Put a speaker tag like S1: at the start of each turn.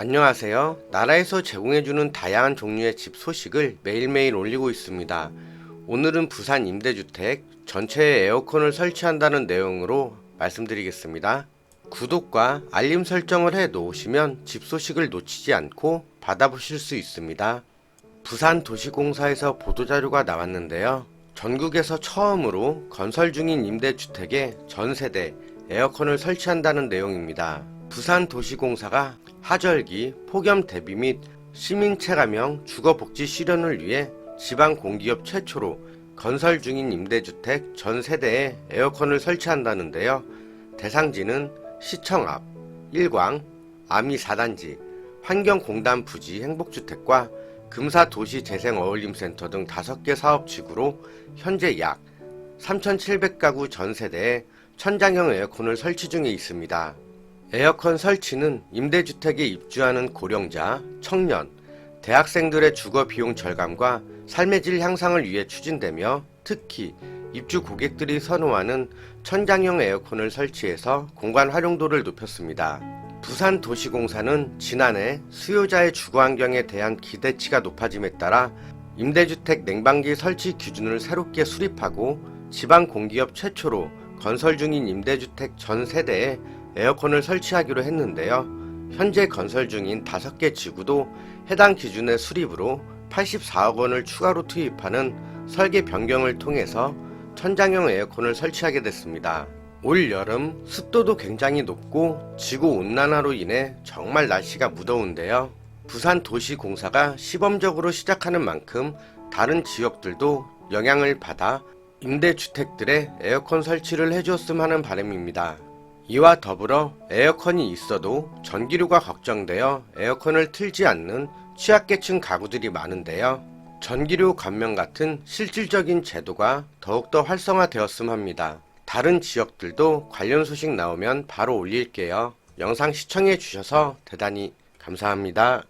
S1: 안녕하세요. 나라에서 제공해주는 다양한 종류의 집 소식을 매일매일 올리고 있습니다. 오늘은 부산 임대주택 전체에 에어컨을 설치한다는 내용으로 말씀드리겠습니다. 구독과 알림 설정을 해 놓으시면 집 소식을 놓치지 않고 받아보실 수 있습니다. 부산 도시공사에서 보도자료가 나왔는데요. 전국에서 처음으로 건설 중인 임대주택에 전 세대 에어컨을 설치한다는 내용입니다. 부산 도시공사가 하절기, 폭염 대비 및 시민 체감형 주거복지 실현을 위해 지방 공기업 최초로 건설 중인 임대주택 전 세대에 에어컨을 설치한다는데요. 대상지는 시청 앞, 일광, 아미 4단지, 환경공단 부지 행복주택과 금사 도시재생어울림센터 등 5개 사업지구로 현재 약 3,700가구 전 세대에 천장형 에어컨을 설치 중에 있습니다. 에어컨 설치는 임대주택에 입주하는 고령자, 청년, 대학생들의 주거 비용 절감과 삶의 질 향상을 위해 추진되며 특히 입주 고객들이 선호하는 천장형 에어컨을 설치해서 공간 활용도를 높였습니다. 부산 도시공사는 지난해 수요자의 주거 환경에 대한 기대치가 높아짐에 따라 임대주택 냉방기 설치 기준을 새롭게 수립하고 지방 공기업 최초로 건설 중인 임대주택 전 세대에 에어컨을 설치하기로 했는데요. 현재 건설 중인 5개 지구도 해당 기준의 수립으로 84억 원을 추가로 투입하는 설계 변경을 통해서 천장형 에어컨을 설치하게 됐습니다. 올 여름 습도도 굉장히 높고 지구 온난화로 인해 정말 날씨가 무더운데요. 부산 도시공사가 시범적으로 시작하는 만큼 다른 지역들도 영향을 받아 임대주택들의 에어컨 설치를 해주었음 하는 바람입니다. 이와 더불어 에어컨이 있어도 전기료가 걱정되어 에어컨을 틀지 않는 취약계층 가구들이 많은데요. 전기료 감면 같은 실질적인 제도가 더욱더 활성화되었음 합니다. 다른 지역들도 관련 소식 나오면 바로 올릴게요. 영상 시청해 주셔서 대단히 감사합니다.